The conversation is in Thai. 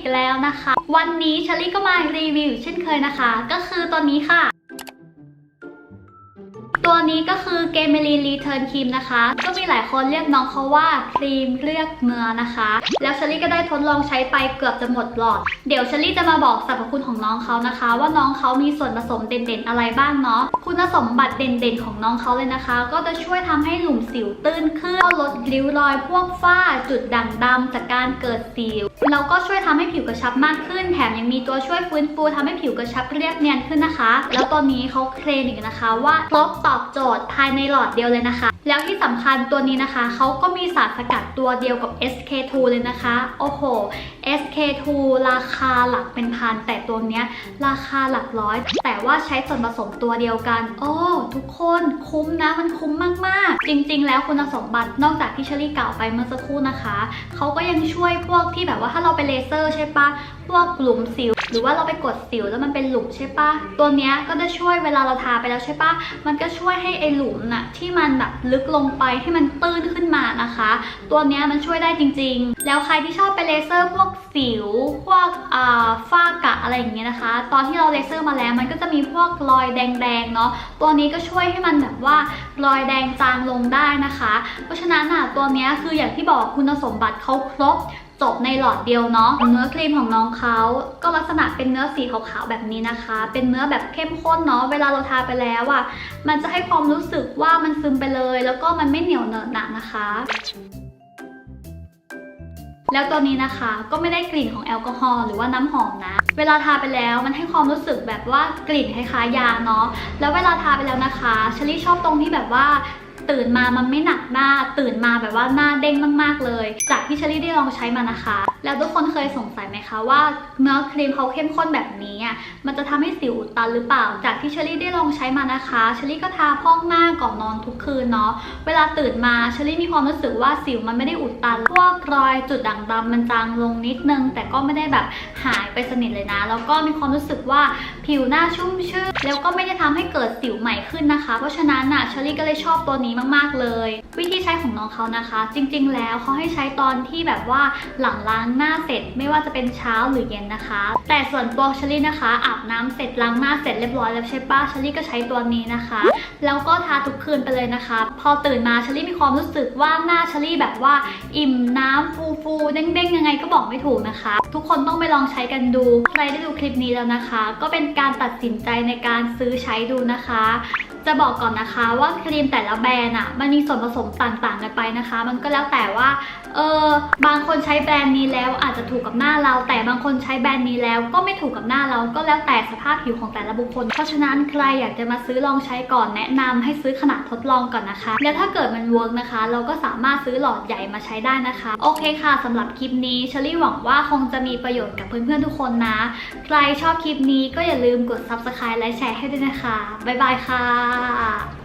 อีกแล้วนะคะ วันนี้ชลี่ก็มารีวิวเช่นเคยนะคะ ก็คือตัวนี้ค่ะ ตัวนี้ก็คือเกมเมลีรีเทิร์นครีมนะคะ ก็มีหลายคนเรียกน้องเขาว่าครีมเลือกเนื้อนะคะ แล้วเชลี่ก็ได้ทดลองใช้ไปเกือบจะหมดหลอด เดี๋ยวเชลี่จะมาบอกสรรพคุณของน้องเขานะคะ ว่าน้องเขามีส่วนผสมเด่นๆอะไรบ้างเนาะ คุณสมบัติเด่นๆของน้องเขาเลยนะคะ ก็จะช่วยทำให้หลุมสิวตื้นขึ้นลดริ้วรอยพวกฝ้าจุดด่างดำจากการเกิดสิว แล้วก็ช่วยทำให้ผิวกระชับมากขึ้น แถมยังมีตัวช่วยฟื้นฟูทำให้ผิวกระชับเรียบเนียนขึ้นนะคะ แล้วตอนนี้เขาเคลมอีกนะคะว่าครบตอบโจทย์ภายในหลอดเดียวเลยนะคะ แล้วที่สำคัญตัวนี้นะคะ เขาก็มีสารสกัดตัวเดียวกับ SK2 เลยนะคะ โอ้โห SK2 ราคาหลักเป็นพัน แต่ตัวเนี้ยราคาหลักร้อย แต่ว่าใช้ส่วนผสมตัวเดียวกัน โอ้ ทุกคนคุ้มนะมันคุ้มมากๆ จริง ๆ แล้วคุณสมบัตินอกจากที่เชอรี่กล่าวไปเมื่อสักครู่นะคะ เขาก็ยังช่วยพวกที่แบบว่าถ้าเราไปเลเซอร์ใช่ปะพวกหลุมสิว หรือว่าเราไปกดสิวแล้วมันเป็นหลุมใช่ปะตัวเนี้ยก็จะช่วยเวลาเราทาไปแล้วใช่ปะมันก็ช่วยให้ไอหลุมน่ะที่มันแบบลึกลงไปให้มันตื้นขึ้นมานะคะ ตัวเนี้ยมันช่วยได้จริง ๆ แล้วใครที่ชอบไปเลเซอร์พวกสิวพว กฝ้ากะอะไรอย่างเงี้ยนะคะ ตอนที่เราเลเซอร์มาแล้วมันก็จะมีพวกรอยแดงๆเนาะตัวนี้ก็ช่วยให้มันแบบว่ารอยแดงจางลงได้นะคะ เพราะฉะนั้นอะตัวนี้คืออย่างที่บอกคุณสมบัติเขาครบจบในหลอดเดียวเนาะเนื้อครีมของน้องเขาก็ลักษณะเป็นเนื้อสีขาวๆแบบนี้นะคะ เป็นเนื้อแบบเข้มข้นเนาะเวลาเราทาไปแล้วอะ่ะมันจะให้ความรู้สึกว่ามันซึมไปเลย แล้วก็มันไม่เหนียวเหนอะหนะนะคะ แล้วตัวนี้นะคะก็ไม่ได้กลิ่นของแอลกอฮอล์หรือว่าน้ำหอมนะ เวลาทาไปแล้วมันให้ความรู้สึกแบบว่ากลิ่นคล้ายๆยาเนาะ แล้วเวลาทาไปแล้วนะคะชลิชอบตรงที่แบบว่า ตื่นมามันไม่หนักหน้า ตื่นมาแบบว่าหน้าเด้งมากๆเลย จากที่เชลี่ได้ลองใช้มานะคะ แล้วทุกคนเคยสงสัยไหมคะว่าเนื้อครีมเขาเข้มข้นแบบนี้อะมันจะทำให้สิวอุดตันหรือเปล่า จากที่เชลี่ได้ลองใช้มานะคะเชลี่ก็ทาพอกหน้าก่อนนอนทุกคืนเนาะเวลาตื่นมาเชลี่มีความรู้สึกว่าสิวมันไม่ได้อุดตันพวกรอยจุดด่างดำมันจางลงนิดนึง แต่ก็ไม่ได้แบบหายไปสนิทเลยนะ แล้วก็มีความรู้สึกว่าผิวหน้าชุ่มชื่นแล้วก็ไม่ได้ทำให้เกิดสิวใหม่ขึ้นนะคะ เพราะฉะนั้นน่ะเชลี่ก็เลยชอบตัวนี้มากๆเลย วิธีใช้ของน้องเขานะคะ จริงๆ แล้วเขาให้ใช้ตอนที่แบบว่าหลังล้างหน้าเสร็จไม่ว่าจะเป็นเช้าหรือเย็นนะคะ แต่ส่วนตัวชลี่นะคะอาบน้ำเสร็จล้างหน้าเสร็จเรียบร้อยแล้วใช่ปะชลี่ก็ใช้ตัวนี้นะคะ แล้วก็ทาทุกคืนไปเลยนะคะ พอตื่นมาชลี่มีความรู้สึกว่าหน้าชลี่แบบว่าอิ่มน้ำฟูฟูๆเด้งๆยังไงก็บอกไม่ถูกนะคะ ทุกคนต้องไปลองใช้กันดู ใครได้ดูคลิปนี้แล้วนะคะ ก็เป็นการตัดสินใจในการซื้อใช้ดูนะคะ จะบอกก่อนนะคะว่าครีมแต่ละแบรนด์อะมันมีส่วนผสมต่างๆกันไปนะคะ มันก็แล้วแต่ว่าเออบางคนใช้แบรนด์นี้แล้วอาจจะถูกกับหน้าเรา แต่บางคนใช้แบรนด์นี้แล้วก็ไม่ถูกกับหน้าเราก็แล้วแต่สภาพผิวของแต่ละบุคคล เพราะฉะนั้นใครอยากจะมาซื้อลองใช้ก่อนแนะนำให้ซื้อขนาดทดลองก่อนนะคะ แล้วถ้าเกิดมันเวิร์กนะคะ เราก็สามารถซื้อหลอดใหญ่มาใช้ได้นะคะ โอเคค่ะสำหรับคลิปนี้เชลี่หวังว่าคงจะมีประโยชน์กับเพื่อนๆทุกคนนะ ใครชอบคลิปนี้ก็อย่าลืมกด subscribe และแชร์ให้ด้วยนะคะบ๊ายบายค่ะ啊。